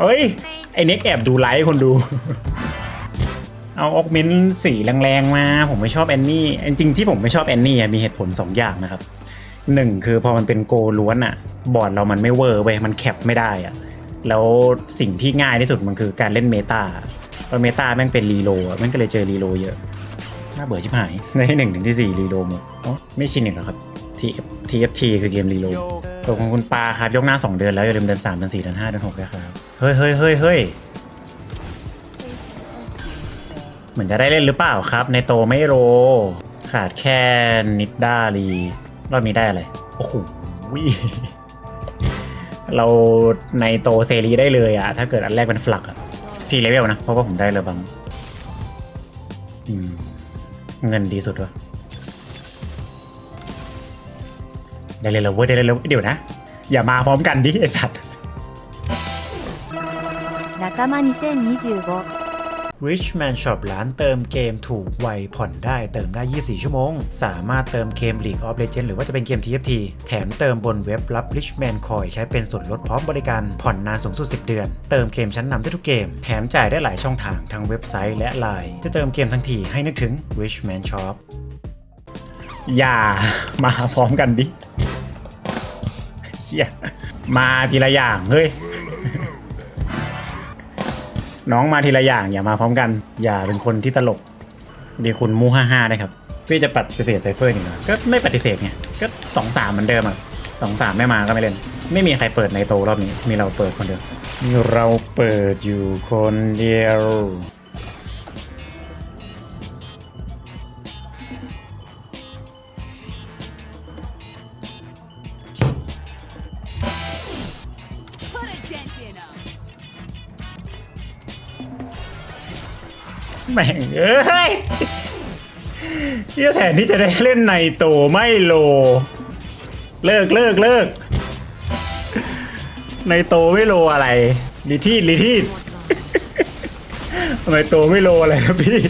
เอ้ย ไอเน็กแอบดูไลฟ์คนดู เอาออกเมนต์สีแรงๆมา ผมไม่ชอบแอนนี่จริงๆที่ผมไม่ชอบแอนนี่อะมีเหตุผล 2 อย่างนะครับหนึ่งคือพอมันเป็นโกล้วนอะบอร์ดเรามันไม่เวอร์เว้ยมันแคปไม่ได้อะแล้วสิ่งที่ง่ายที่สุดมันคือการเล่นเมตาเพราะเมตาแม่งเป็นรีโลแม่งก็เลยเจอรีโลเยอะน่าเบื่อชิบหายในที่หนึ่งถึงที่สี่รีโลหมดอ๋อไม่ชินอีกเหรอครับ TFT คือเกมรีโลตัวของคุณปาครับยกหน้า 2 เดือนแล้ว อย่าลืมเดือน3เดือน4เดือน5เดือน6ด้วยครับ เฮ้ยเฮ้ยเฮ้ยเฮ้ยเหมือนจะได้เล่นหรือเปล่าครับ ในโตไม่โร ขาดแค่นิดดารีรอบนี้ได้อะไร โอ้โหวิเราในโตเซรีได้เลยอะถ้าเกิดอันแรกเป็นฟลักอะพี่เลเวลนะ เพราะว่าผมได้เลยบังเงินดีสุดวะ ได้เลยแล้วเว้ยได้เลยแล้วเดี๋ยวนะ อย่ามาพร้อมกันดิไอ้สัตว์仲間2025 Richman Shop ร้านเติมเกมถูกไวผ่อนได้เติมได้ 24 ชั่วโมง สามารถเติมเกม League of Legends หรือว่าจะเป็นเกม TFT แถมเติมบนเว็บรับ Richman Coin ใช้เป็นส่วนลดพร้อมบริการผ่อนนานสูงสุด 10 เดือน เติมเกมชั้นนำได้ทุกเกม แถมจ่ายได้หลายช่องทางทั้งเว็บไซต์และไลน์จะเติมเกมทั้งทีให้นึกถึง Richman Shop อย่ามาพร้อมกันดิ เหี้ยมาทีละอย่าง เฮ้ย น้องมาทีละอย่างอย่ามาพร้อมกัน อย่าเป็นคนที่ตลก ดีคุณมูห้าห้าได้ครับพี่จะปฏิเสธไซเฟอร์นี่นะก็ไม่ปฏิเสธไงก็สองสามเหมือนเดิมอะสองสามไม่มาก็ไม่เล่น ไม่มีใครเปิดในโตรอบนี้ มีเราเปิดคนเดียวมีเราเปิดอยู่คนเดียว แม่งเอ้ยเที่ยแทนที่จะได้เล่นในโตไม่โล เลิกเลิกเลิก ในโตไม่โลอะไรลิทีดลิทีดทำไมโตไม่โลอะไรครับพี่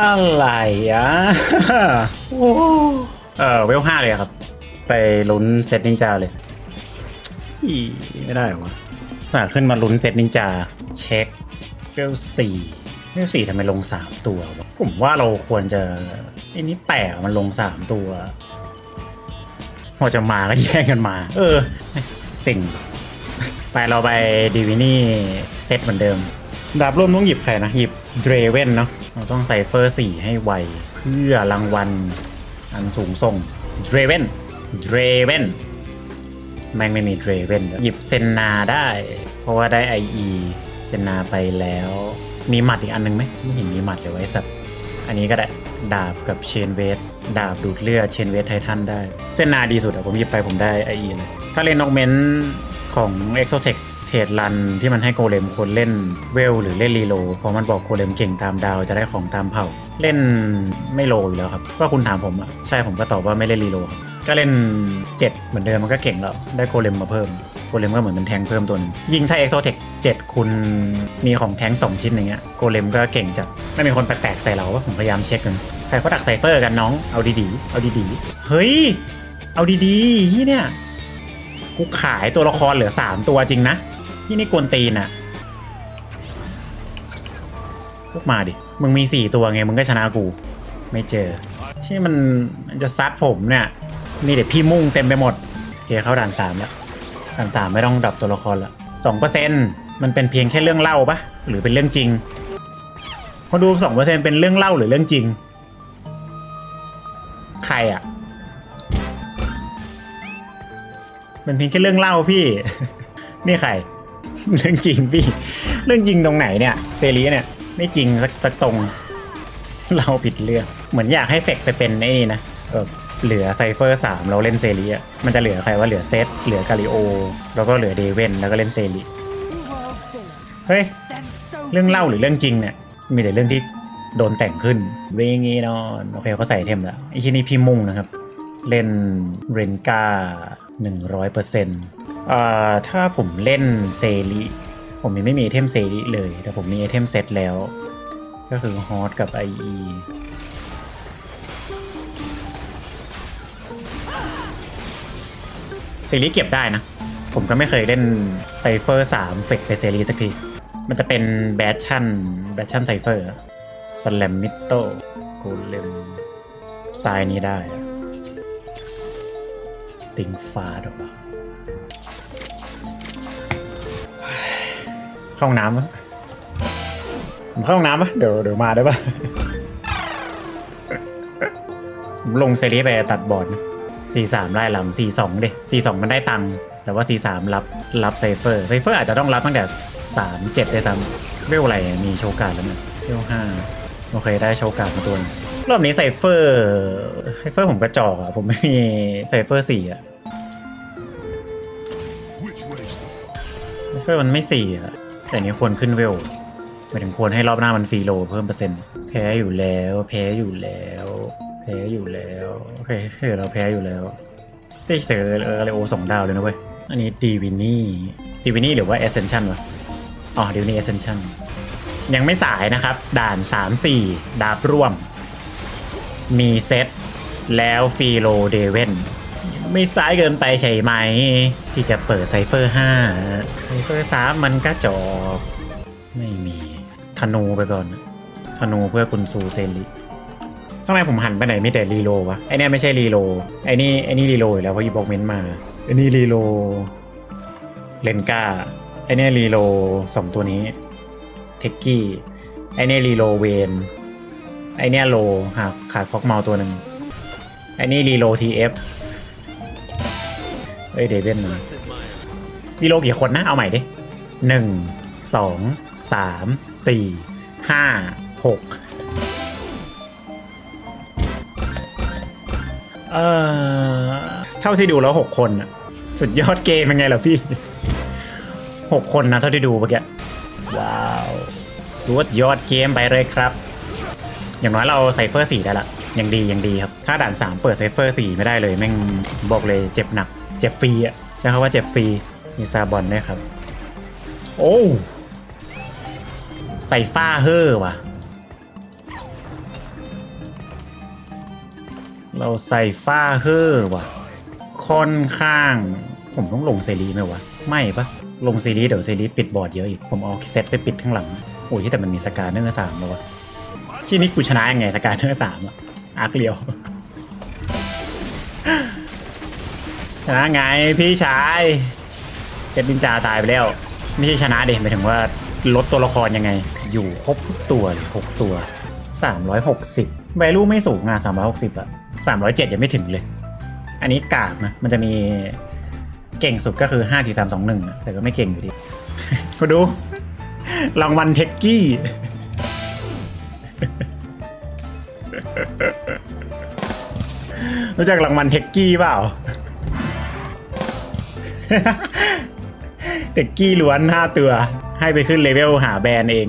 อะไรอะโอ้เออเวลห้าเลยครับ ไปลุ้นเซตนินจาเลย อีไม่ได้เหรอวะ สาขึ้นมาลุ้นเซตนินจา เช็คเวลสี่เวลสี่ทำไมลงสามตัววะผมว่าเราควรจะไอ้นี้แปะมันลงสามตัวพอจะมาก็แย่งกันมา เออ สิ่ง ไปเราไปดีวินี่เซตเหมือนเดิม ดาบร่วมต้องหยิบใครนะ หยิบเดรเวนเนาะเราต้องใส่เฟอร์สี่ให้ไว เพื่อรางวัลอันสูงส่งเดรเวนเดรเวน แม่งไม่มีเดรเวนหยิบเซนนาได้ เพราะว่าได้ไอเซนนาไปแล้ว มีหมัดอีกอันนึงไหมไม่เห็นมีหมัดเลยไว้สัตว์อันนี้ก็ได้ดาบกับเชนเวสดาบดูดเลือดเชนเวสไททันได้ เซนนาดีสุดอะผมหยิบไปผมได้ไอเลยถ้าเล่นนอกเมนของ Exotech เทรดรันที่มันให้โกเลมควรเล่นเวลหรือเล่นรีโลเพราะมันบอกโกเลมเก่งตามดาวจะได้ของตามเผ่า เล่นไม่โลอยู่แล้วครับ ก็คุณถามผมอะใช่ผมก็ตอบว่าไม่เล่นรีโลครับก็เล่น 7 เหมือนเดิมมันก็เก่งแล้ว ได้โกเลมมาเพิ่มโกเลมก็เหมือนเป็นแทงเพิ่มตัวหนึ่งยิงถ้าเอ็กโซเทค7คุณมีของแทงสองชิ้นอย่างเงี้ยโกเลมก็เก่งจัดไม่มีคนแปลกๆใส่เราว่าผมพยายามเช็คกันใครเขาดักไซเฟอร์กันน้องเอาดีๆเอาดีๆเฮ้ยเอาดีๆที่เนี่ยกูขายตัวละครเหลือ 3 ตัวจริงนะ ที่นี่กวนตีนอะพวกมาดิ มึงมี4ตัวไง มึงก็ชนะกู ไม่เจอที่มันมันจะซัดผมเนี่ยมีเด็กพี่มุ่งเต็มไปหมดโอเคเข้าด่านสามแล้วด่านสามไม่ต้องดับตัวละครละสองเปอร์เซ็นมันเป็นเพียงแค่เรื่องเล่าปะหรือเป็นเรื่องจริงคนดูสองเปอร์เซ็นเป็นเรื่องเล่าหรือเรื่องจริง ใครอะมันเพียงแค่เรื่องเล่าพี่ นี่ใคร เรื่องจริงพี่ เรื่องจริงตรงไหนเนี่ยเซรีเนี่ย ไม่จริงสักสักตรง เราผิดเรื่อง เหมือนอยากให้เฟกไปเป็นไอ้นี่นะเออเหลือไซเฟอร์สามเราเล่นเซรีอะมันจะเหลือใครว่าเหลือเซตเหลือกาลิโอ แล้วก็เหลือเดเวนแล้วก็เล่นเซรีเฮ้ย เรื่องเล่าหรือเรื่องจริงเนี่ย มีแต่เรื่องที่โดนแต่งขึ้นเวงี้นอนโอเคเขาใส่เทมแล้วไอ้ที่นี่พี่มุ่งนะครับ เล่นเรนกาหนึ่งร้อยเปอร์เซ็นต์ ถ้าผมเล่นเซรีผมยังไม่มีไอเทมเซรีเลย แต่ผมมีไอเทมเซตแล้ว ก็คือฮอตกับ IE เซีรีส์เก็บได้นะ ผมก็ไม่เคยเล่นไซเฟอร์3เฟกในซีรีส์สักที มันจะเป็นแบชชั่นแบชชั่นไซเฟอร์สแลมมิโตโกเลมทรายนี้ได้อะติงฟ้าดอกวะ เข้าห้องน้ำปะผมเข้าห้องน้ำปะเดี๋ยวเดี๋ยวมาได้ปะผมลงเซรีไปตัดบอร์ดสี่สามไล่ลำสี่สองดิสี่สองมันได้ตังค์แต่ว่าสี่สามรับรับไซเฟอร์ไซเฟอร์อาจจะต้องรับตั้งแต่สามเจ็ดได้ซ้ำเวลอะไรมีโชว์การ์ดแล้วเนี่ยเวลห้าโอเคได้โชว์การ์ดมาตัวหนึ่งรอบนี้ไซเฟอร์ไซเฟอร์ผมกระจอกอะผมไม่มีไซเฟอร์สี่อะไซเฟอร์มันไม่สี่อะ แต่นี้ควรขึ้นเวลหมายถึงควรให้รอบหน้ามันฟรีโลเพิ่มเปอร์เซ็นต์แพ้อยู่แล้ว แพ้อยู่แล้ว แพ้อยู่แล้วโอเคเออเราแพ้อยู่แล้วเจ๊เซอเออะไรโอสองดาวเลยนะเว้ย อันนี้ดีวินนี่ดีวินนี่หรือว่าเอเซนชั่นวะอ๋อดีวินนี่เอเซนชั่นยังไม่สายนะครับ ด่าน 3 4 ดาบร่วม มีเซตแล้วฟีโลเดเวน ไม่สายเกินไปใช่ไหม ที่จะเปิดไซเฟอร์5ไซเฟอร์3มันก็จบไม่มีธนูไปก่อน ธนูเพื่อคุณซูเซนลิทำไมผมหันไปไหนไมีแต่รีโลวะไอเนี้ยไม่ใช่รีโลไอนี่ไอนี่รีโลอยู่แล้วเพราะยีบอกเมนต์มาไอนี่รีโลเลนกาไอเนี้ยรีโลสองตัวนี้เทกกี้ไอเนี้ยรีโลเวนไอเนี้ยโลหากขาดคอกเมาตัวหนึ่งไอนี่รีโลทีเอฟ เอ้ยเดวินมารีโลกี่คนนะ เอาใหม่ดิหนึ่งสองสามสี่ห้าหกเออเท่าที่ดูแล้วหกคนอะสุดยอดเกมเป็นไงล่ะพี่หกคนนะเท่าที่ดูเมื่อกี้ว้าวสุดยอดเกมไปเลยครับ อย่างน้อยเราไซเฟอร์สี่ได้ละยังดียังดีครับ ถ้าด่านสามเปิดไซเฟอร์สี่ไม่ได้เลย แม่งบอกเลยเจ็บหนัก เจ็บฟรีอะใช้คำว่าเจ็บฟรีมีซาบอนด้วยครับ โอ้ไซฟ้าเฮอร์ว่ะ เราใส่ฟ้าเฮอร์ว่ะ ค่อนข้าง ผมต้องลงเซรีไหมวะ ไม่ปะลงเซรีเดี๋ยวเซรีปิดบอร์ดเยอะอีก ผมเอาเซตไปปิดข้างหลัง โอ้ยแต่มันมีสกาเนอร์สามแล้ววะที่นี่กูชนะยังไงสกาเนอร์สามอะอาร์คเลียว ชนะไงพี่ชายเซตนินจาตายไปแล้ว ไม่ใช่ชนะเด็หมายถึงว่าลดตัวละครยังไง อยู่ครบทุกตัวเลยหกตัว 360 value ไม่สูงอะ360อะ307 ยังไม่ถึงเลย อันนี้กากนะ มันจะมีเก่งสุดก็คือ 5 4 3 2 1อะแต่ก็ไม่เก่งอยู่ดีมาดูรางวัลเทคกี้ รู้จักรางวัลเทคกี้เปล่า เทคกี้ล้วนห้าตัว ให้ไปขึ้นเลเวลหาแบรนด์เอง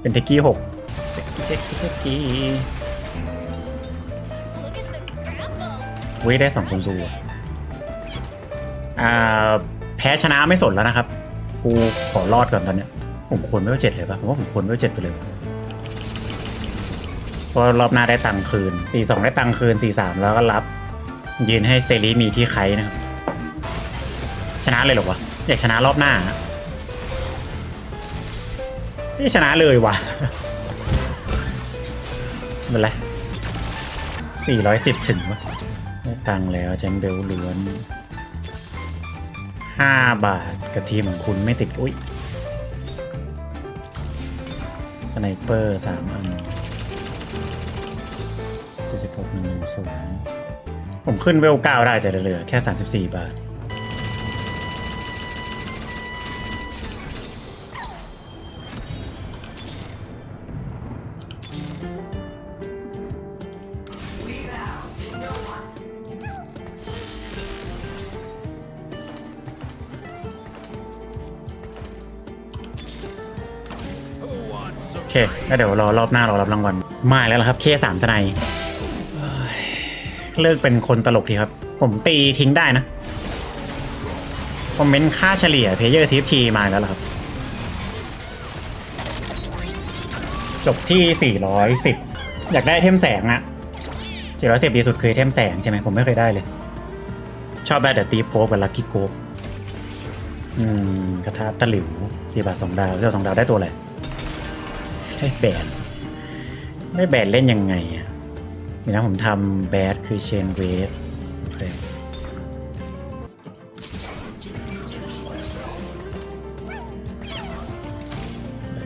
เป็นเทคกี้หกเทคกี้เทคกี้เทคกี้ Look at the scramble. เว้ยได้สองคนซูอะอ่า แพ้ชนะไม่สนแล้วนะครับ กูขอรอดก่อนตอนเนี้ย ผมควรไม่ว่าเจ็ดเลยปะผมว่าผมควรไม่ว่าเจ็ดไปเลยวะเพราะรอบหน้าได้ตังค์คืน 4-2 ได้ตังค์คืน 4-3 แล้วก็รับ ยืนให้เซรีมีที่ไคนะครับ ชนะเลยเหรอวะอยากชนะรอบหน้าอะนี่ชนะเลยวะไม่เป็นไร410ถึงวะได้ตังแล้วแจมเบลล้วน5บาทกับทีมของคุณไม่ติด อุ้ยสไนเปอร์3อัน76 110ผมขึ้นเวล9ได้จะเหลือแค่34บาท โอเคแล้วเดี๋ยวรอรอบหน้ารอรับรางวัลมาแล้วล่ะครับเคสามทนายเอ้ยเลิกเป็นคนตลกทีครับ ผมตีทิ้งได้นะ คอมเมนต์ค่าเฉลี่ยเพเยอร์ทีฟทีมาแล้วล่ะครับ จบที่ 410 อยากได้เทมแสงอะ410ดีสุดคือเทมแสงใช่ไหมผมไม่เคยได้เลย ชอบได้แต่ตีโป๊กกับลักกี้โก๊กอืมกระทะตะหลิวสี่บาทสองดาวเจ้าสองดาวได้ตัวอะไรได้แบนได้แบนเล่นยังไงอะนี่นะผมทำแบดคือเชนเวสโอเค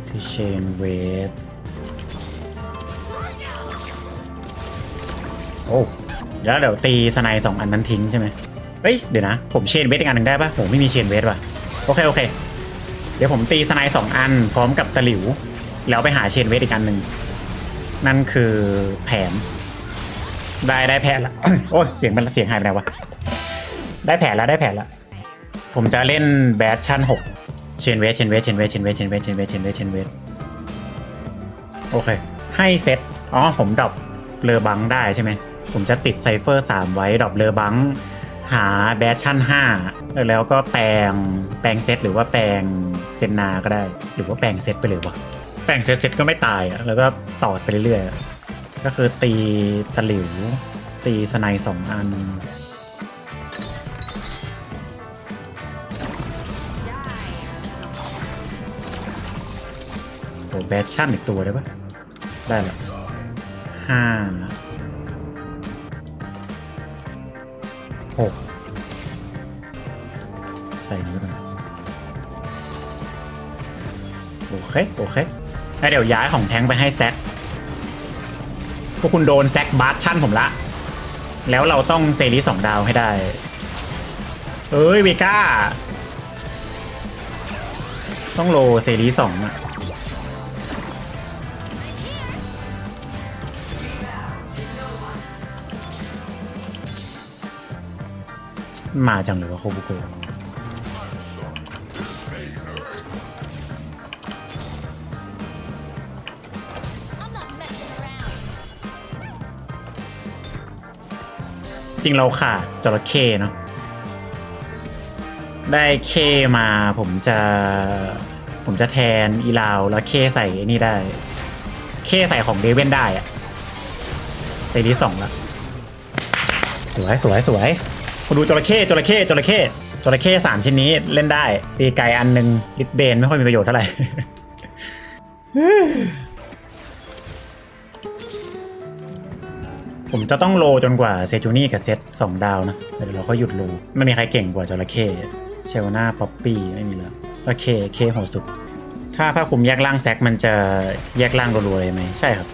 คือเชนเวส โอ้แล้วเดี๋ยวตีสไนสองอันนั้นทิ้งใช่ไหมเฮ้ยเดี๋ยวนะ ผมเชนเวสอีกอันหนึ่งได้ปะผมไม่มีเชนเวสว่ะโอเคโอเค เดี๋ยวผมตีสไนสองอัน พร้อมกับตะหลิว แล้วไปหาเชนเวสอีกอันหนึ่งนั่นคือแผน ได้ได้แผนละโอ้ยเสียงมันเสียงหายไปไหนวะได้แผนแล้วได้แผนแล้วผมจะเล่นแบทชั่นหกเชนเวสเชนเวสเชนเวสเชนเวสเชนเวสเชนเวสเชนเวสเชนเวสโอเค ให้เซตอ๋อผมดรอปเลอบังได้ใช่ไหม ผมจะติดไซเฟอร์ 3 ไว้ดรอปเลอบังหาแบทชั่น 5 แล้วก็แปลงแปลงเซตหรือว่าแปลงเซนนาก็ได้ หรือว่าแปลงเซตไปเลยวะแปลงเซตเซตก็ไม่ตายอะแล้วก็ต่อไปเรื่อยๆ ก็คือตีตะหลิว ตีสไนด์สองอัน โอ้แบทชั่นอีกตัวได้ปะได้แล้วห้า หกใส่นี้ก่อนโอเค โอเคแล้วเดี๋ยวย้ายของแทงไปให้แซกพวกคุณโดนแซกบาร์ชั่นผมละ แล้วเราต้องเซรีสองดาวให้ได้ เอ้ยเวก้า ต้องโลเซรีสองอะ มาจังเลยวะโคบุโกะจริงเราขาดจระเข้เนาะได้เคมาผมจะผมจะแทนอีลาวแล้วเคใส่ไอ้นี่ได้ เคใส่ของเดเว่นได้อะใส่ดีสองละสวยสวยสวย มาดูจระเข้จระเข้จระเข้จระเข้สามชิ้นนี้เล่นได้ ตีไก่อันหนึ่งลิดเบนไม่ค่อยมีประโยชน์เท่าไหร่ผมจะต้องโลจนกว่าเซจูนี่กับเซตสองดาวนะเดี๋ยวเราก็หยุดโลไม่มีใครเก่งกว่าจระเข้เชลนาป๊อปปี้ไม่มีแล้วโอเคเคโหดสุด ถ้าผ้าคลุมแยกล่างแซกมันจะแยกล่างรัวๆเลยไหมใช่ครับ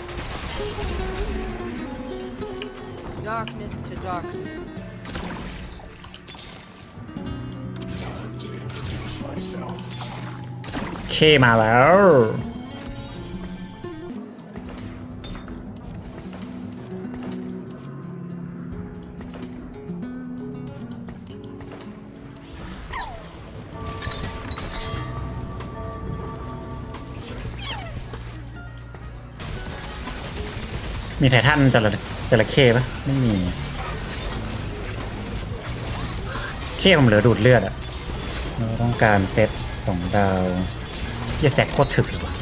Darkness to darkness. เคมาแล้ว มีไททันจระจระเข้ปะไม่มี เข้ผมเหลือดูดเลือดอะเราต้องการเซตสองดาว เยแซกโคตรถึกเลยวะ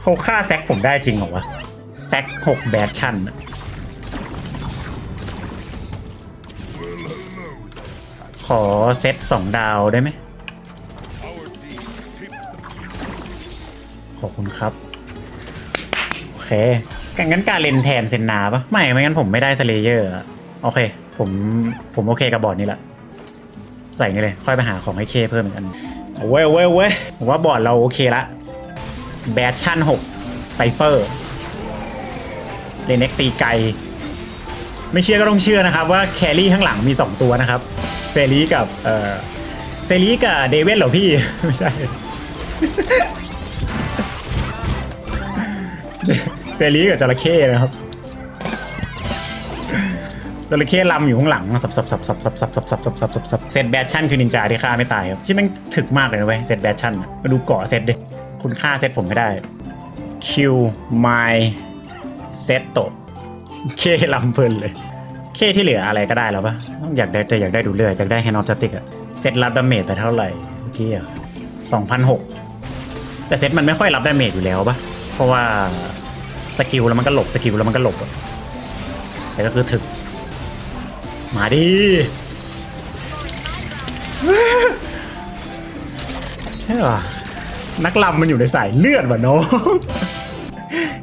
เขาฆ่าแซกผมได้จริงเหรอวะ แซกหกแบดชั่นขอเซตสองดาวได้ไหม ขอบคุณครับ โอเคกันงั้นการเล่นแทนเซนนาปะไม่ ไม่งั้นผมไม่ได้สเลเยอร์โอเค ผม ผมโอเคกับบอร์ดนี้ละ ใส่นี่เลย ค่อยไปหาของให้เคเพิ่มอีกอัน เอาเว้ยเว้ยเว้ยผมว่าบอร์ดเราโอเคละแบชชั่นหกไซเฟอร์เลนเน็กตีไกล ไม่เชื่อก็ต้องเชื่อนะครับว่าแครี่ข้างหลังมี 2 ตัวนะครับ เซรีกับเออเซรีกับเดวิดเหรอพี่ ไม่ใช่ เซรีกับจระเข้นะครับ จระเข้ลำอยู่ข้างหลังสับสับสับสับสับสับสับสับสับสับสับสับเซตแบทชั่นคือนินจาที่ฆ่าไม่ตายครับที่แมันถึกมากเลยนะเว้ยเซตแบทชั่นมาดูเกาะเซตดิคุณฆ่าเซตผมไม่ได้คิวไมเซตโตเคลำเพลินเลย เคที่เหลืออะไรก็ได้แล้วปะอยากได้แต่อยากได้ดูเลือดอยากได้แฮนด์ออฟสติกอะเซตรับดาเมจไปเท่าไหร่เมื่อกี้อะสองพันหกแต่เซตมันไม่ค่อยรับดาเมจอยู่แล้วปะเพราะว่าสกิลแล้วมันก็หลบสกิลแล้วมันก็หลบอะแต่ก็คือถึก มาดิใช่เหรอ นักลำมันอยู่ในสายเลือดวะน้อง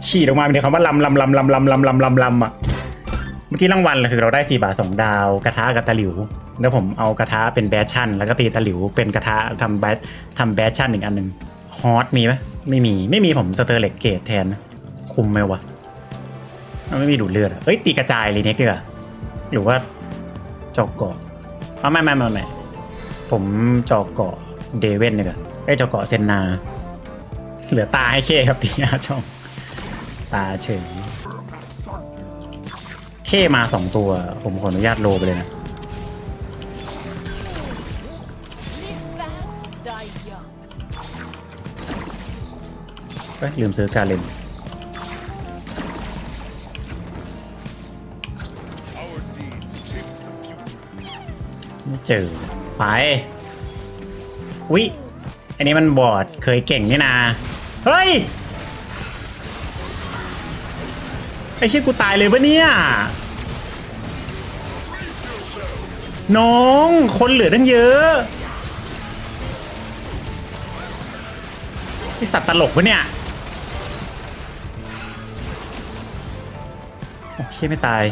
ฉีดออกมาเป็นคำว่าลำลำลำลำลำลำลำลำลำอะ เมื่อกี้รางวัลเลยคือเราได้4บาท2ดาว กระทะกับตะหลิว แล้วผมเอากระทะเป็นแบชชั่น แล้วก็ตีตะหลิว เป็นกระทะทำแบชทำแบชชั่นอีกอันหนึ่งฮอตมีไหมไม่มีไม่มีผมสเตอร์เล็กเกตแทนนะคุมไหมวะมันไม่มีดูดเลือดอะเอ้ยตีกระจายรีเน็กดีกว่าหรือว่า จอกเกาะเอาไม่ไม่ไม่ไม่ผมจอกเกาะเดเว่นดีกว่าไอ้จอกเกาะเซนนา เหลือตาให้เคครับตีหน้าช่องตาเฉยเคมาสองตัว ผมขออนุญาตโลไปเลยนะ Live fast, die young. เอ้ยลืมซื้อการเล่น ไม่เจอ ไปวิอันนี้มันบอดเคยเก่งนี่นาเฮ้ย ไอ้ชื่อกูตายเลยปะเนี่ย น้องคนเหลือตั้งเยอะไอสัตว์ตลกปะเนี่ย โอเคไม่ตาย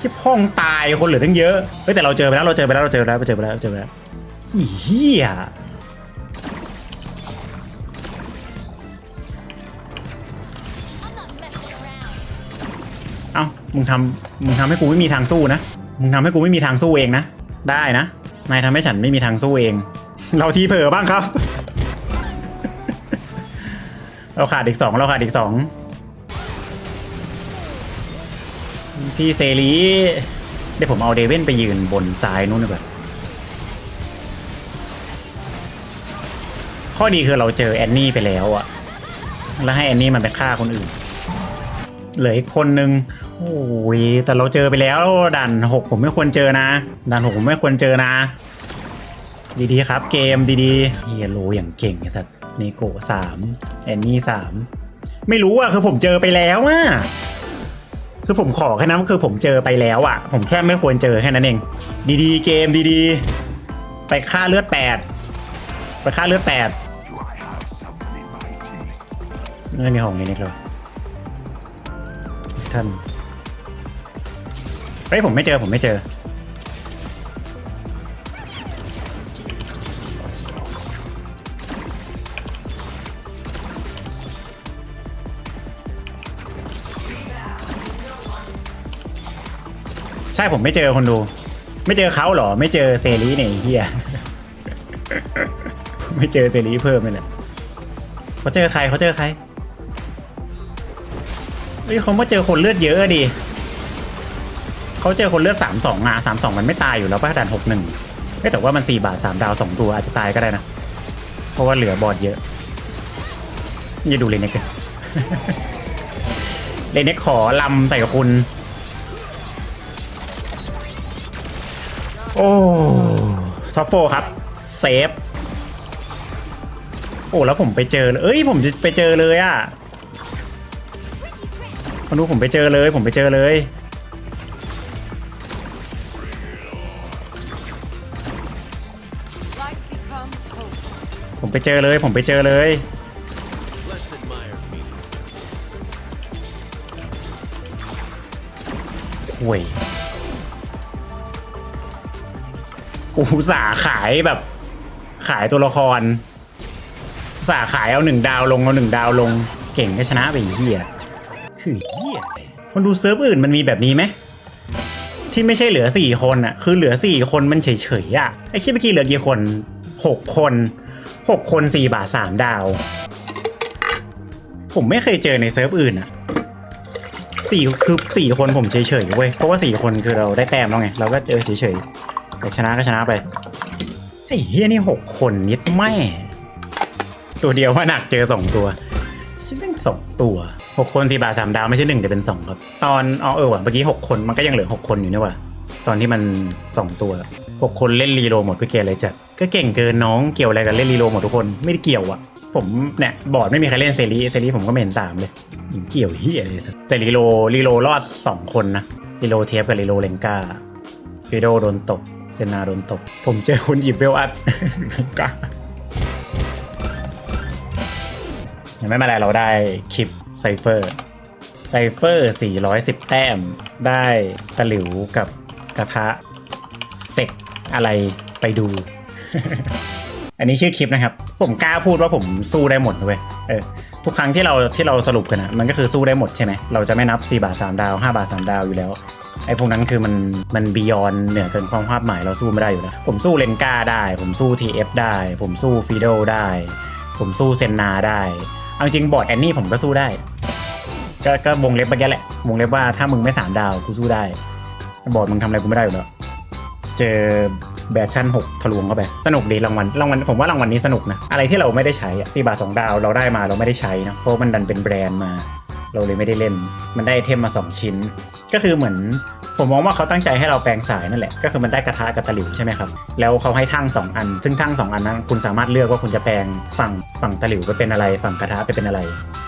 ที่พ่องตายคนเหลือตั้งเยอะเฮ้ยแต่เราเจอไปแล้วเราเจอไปแล้วเราเจอไปแล้วเราเจอไปแล้วเราเจอไปแล้วอีเหี้ยเอ้ามึงทำมึงทำให้กูไม่มีทางสู้นะมึงทำให้กูไม่มีทางสู้เองนะได้นะนายทำให้ฉันไม่มีทางสู้เอง เราทีเผลอบ้างครับ เราขาดอีกสองเราขาดอีกสอง พี่เซรีเดี๋ยวผมเอาเดเว่นไปยืนบนซ้ายนู้นดีกว่าข้อดีคือเราเจอแอนนี่ไปแล้วอะแล้วให้แอนนี่มันไปฆ่าคนอื่น เหลืออีกคนนึงโอ้ยแต่เราเจอไปแล้วด่านหกผมไม่ควรเจอนะด่านหกผมไม่ควรเจอนะ ดีๆครับเกมดีๆเฮียโลอย่างเก่งไอ้สัตว์เนโกะสามแอนนี่สามไม่รู้อะคือผมเจอไปแล้วอะ คือผมขอแค่นั้นคือผมเจอไปแล้วอะผมแค่ไม่ควรเจอแค่นั้นเอง ดีๆ เกมดีๆ ไปฆ่าเลือดแปดไปฆ่าเลือดแปดไม่มีของนี้นี่เลยท่านเฮ้ยผมไม่เจอผมไม่เจอ ช่ผมไม่เจอคนดู ไม่เจอเขาเหรอ ไม่เจอเซรีเนี่ยเฮียไม่เจอเซรีเพิ่มเลยแหละเขาเจอใครเขาเจอใครเฮ้ยเขาไมาเจอคนเลือดเยอะดิเขาเจอคนเลือดสามสองอะสามสองมันไม่ตายอยู่แล้วป่ะด่านหกหนึ่งแต่ว่ามันสี่บาทสามดาวสองตัวอาจจะตายก็ได้นะ เพราะว่าเหลือบอดเยอะอย่าดูเลยเน็กเลยเลน็กขอลำใส่คุณ โอ้ท็อปโฟครับ เซฟ โอ้แล้วผมไปเจอ เอ้ยผมไปเจอเลยอะมาดูผมไปเจอเลย ผมไปเจอเลย ผมไปเจอเลย ผมไปเจอเลย ห่วย กูอุตส่าห์ขายแบบ ขายตัวละครอุตส่าห์ขายเอาหนึ่งดาวลงเอาหนึ่งดาวลง เก่งก็ชนะไปอีเฮียคือเฮียเลยคนดูเซิร์ฟอื่นมันมีแบบนี้ไหมที่ไม่ใช่เหลือสี่คนอะคือเหลือสี่คนมันเฉยๆอะไอ้คิดเมื่อกี้เหลือกี่คนหกคนหกคนสี่บาทสามดาว ผมไม่เคยเจอในเซิร์ฟอื่นอะสี่คือสี่คนผมเฉยๆเว้ยเพราะว่าสี่คนคือเราได้แต้มแล้วไง เราก็เจอเฉยๆ แต่ชนะก็ชนะไปไอ้เฮียนี่หกคนนิดแม่ ตัวเดียวว่าหนักเจอสองตัวชิบแม่งสองตัวหกคนสี่บาทสามดาวไม่ใช่หนึ่งแต่เป็นสองครับ ตอนอ๋อเออว่ะเมื่อกี้หกคนมันก็ยังเหลือหกคนอยู่นี่ว่ะตอนที่มันสองตัวหกคนเล่นรีโลหมดพื่เกมอะไรจัดก็เก่งเกินน้องเกี่ยวอะไรกับเล่นรีโลหมดทุกคนไม่ได้เกี่ยวอะผมเนี่ยบอร์ดไม่มีใครเล่นเซรีเซรีผมก็ไม่เห็นสามเลยยิงเกี่ยวเฮียเลยแต่รีโลรีโลรอดสองคนนะรีโลเทปกับรีโลเลงกาฟิโดโดนตก ซนาโดนตบ ผมเจอคนหยิบเวลอัพไม่กล้ายังไม่มาอะไรเราได้คลิปไซเฟอร์ไซเฟอร์ 410 แต้ม ได้ตะหลิวกับกระทะเฟกอะไรไปดู อันนี้ชื่อคลิปนะครับ ผมกล้าพูดว่าผมสู้ได้หมดเลยเออทุกครั้งที่เราที่เราสรุปกันนะมันก็คือสู้ได้หมดใช่ไหมเราจะไม่นับ 4 บาท 3 ดาว 5 บาท 3 ดาวอยู่แล้ว ไอ้พวกนั้นคือมันมันบียอนเหนือเกินความคาดหมายเราสู้ไม่ได้อยู่แล้ว ผมสู้เลนกาได้ ผมสู้ TF ได้ ผมสู้ฟีโดได้ ผมสู้เซนนาได้ เอาจริงบอร์ดแอนนี่ผมก็สู้ได้ ก็ก็วงเล็บเมื่อกี้แหละวงเล็บว่าถ้ามึงไม่สามดาวกูสู้ได้ บอร์ดมึงทำอะไรกูไม่ได้อยู่แล้วเจอแบทชั่น 6 ทะลวงเข้าไป สนุกดีรางวัลรางวัลผมว่ารางวัลนี้สนุกนะ อะไรที่เราไม่ได้ใช้อะสี่บาท2ดาวเราได้มาเราไม่ได้ใช้นะเพราะมันดันเป็นแบรนด์มา เราเลยไม่ได้เล่น มันได้ไอเทมมา 2 ชิ้น ก็คือเหมือนผมมองว่าเขาตั้งใจให้เราแปลงสายนั่นแหละ ก็คือมันได้กระทะกับตะหลิวใช่ไหมครับ แล้วเขาให้ทั้งสองอัน ซึ่งทั้งสองอันนั้นคุณสามารถเลือกว่าคุณจะแปลงฝั่งฝั่งตะหลิวไปเป็นอะไร ฝั่งกระทะไปเป็นอะไร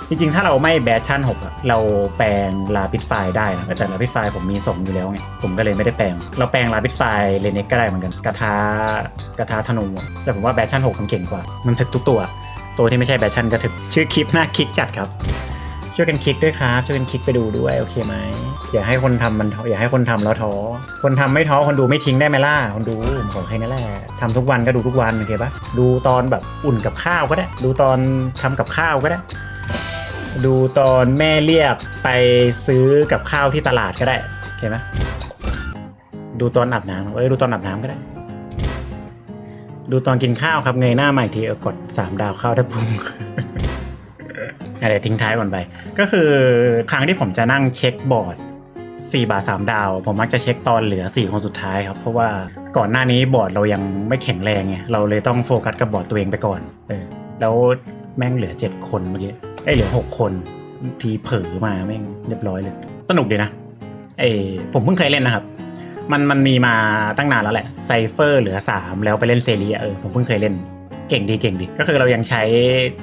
จริงๆ ถ้าเราไม่แบชชั่น6อะเราแปลงลาปิดไฟได้นะ แต่ลาปิดไฟผมมีส่งอยู่แล้วไง ผมก็เลยไม่ได้แปลง เราแปลงลาปิดไฟเลเน็กก็ได้เหมือนกัน กระทะกระทะธนู แต่ผมว่าแบชชั่น6มันเก่งกว่า มันถึกทุกตัว ตัวที่ไม่ใช่แบชชั่นก็ถึก ชื่อคลิปน้าคลิกจัดครับ ช่วยกันคลิกด้วยครับ ช่วยกันคลิกไปดูด้วยโอเคไหมอย่าให้คนทำมันอย่าให้คนทำแล้วท้อคนทำไม่ท้อคนดูไม่ทิ้งได้ไหมล่ะคนดูผมขอให้นั่นแหละทำทุกวันก็ดูทุกวันโอเคปะดูตอนแบบอุ่นกับข้าวก็ได้ ดูตอนทำกับข้าวก็ได้ ดูตอนแม่เรียกไปซื้อกับข้าวที่ตลาดก็ได้โอเคไหมดูตอนอาบน้ำเอ้ยดูตอนอาบน้ำก็ได้ ดูตอนกินข้าวครับเงยหน้ามาอีกทีกดสามดาวข้าวได้ปุ้ง อะไรทิ้งท้ายก่อนไป ก็คือครั้งที่ผมจะนั่งเช็คบอร์ด 4 บาท 3 ดาว ผมมักจะเช็คตอนเหลือ 4 คนสุดท้ายครับ เพราะว่าก่อนหน้านี้บอร์ดเรายังไม่แข็งแรงไงเราเลยต้องโฟกัสกับบอร์ดตัวเองไปก่อนเออแล้วแม่งเหลือ 7 คนเมื่อกี้ไอ้เหลือ 6 คนทีเผลอมาแม่งเรียบร้อยเลย สนุกดีนะไอ้ผมเพิ่งเคยเล่นนะครับ มันมันมีมาตั้งนานแล้วแหละไซเฟอร์เหลือ 3 แล้วไปเล่นเซรีเออผมเพิ่งเคยเล่น เก่งดีเก่งดี ก็คือเรายังใช้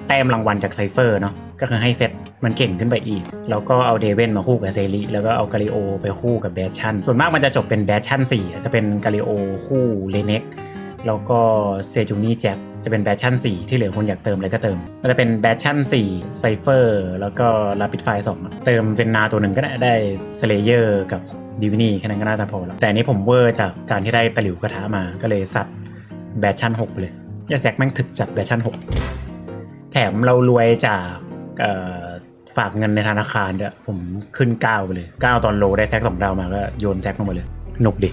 แต้มรางวัลจากไซเฟอร์เนาะก็คือให้เซตมันเก่งขึ้นไปอีก แล้วก็เอาเดเวนมาคู่กับเซรีแล้วก็เอากาลิโอไปคู่กับแบชชั่นส่วนมากมันจะจบเป็นแบชชั่น4 จะเป็นกาลิโอคู่เลเน็กแล้วก็เซจูนี่แจ็คจะเป็นแบชชั่น 4 ที่เหลือคนอยากเติมอะไรก็เติม มันจะเป็นแบชชั่น4ไซเฟอร์แล้วก็ลาปิดไฟสองเติมเซนนาตัวหนึ่งก็ได้ได้สเลเยอร์กับดิวินีแค่นั้นก็น่าจะพอแล้วแต่อันนี้ผมเวอร์จากการที่ได้ตะหลิวกระทะมาก็เลยสัตว์แบชชั่น6ไปเลย ยาแซกแม่งถึกจัดแบชชั่น6 แถมเรารวยจากฝากเงินในธนาคารเด้อผมขึ้น 9 ไปเลย 9 ตอนโลได้แซกสองดาวมาก็โยนแซกลงมาเลย หนุกดิ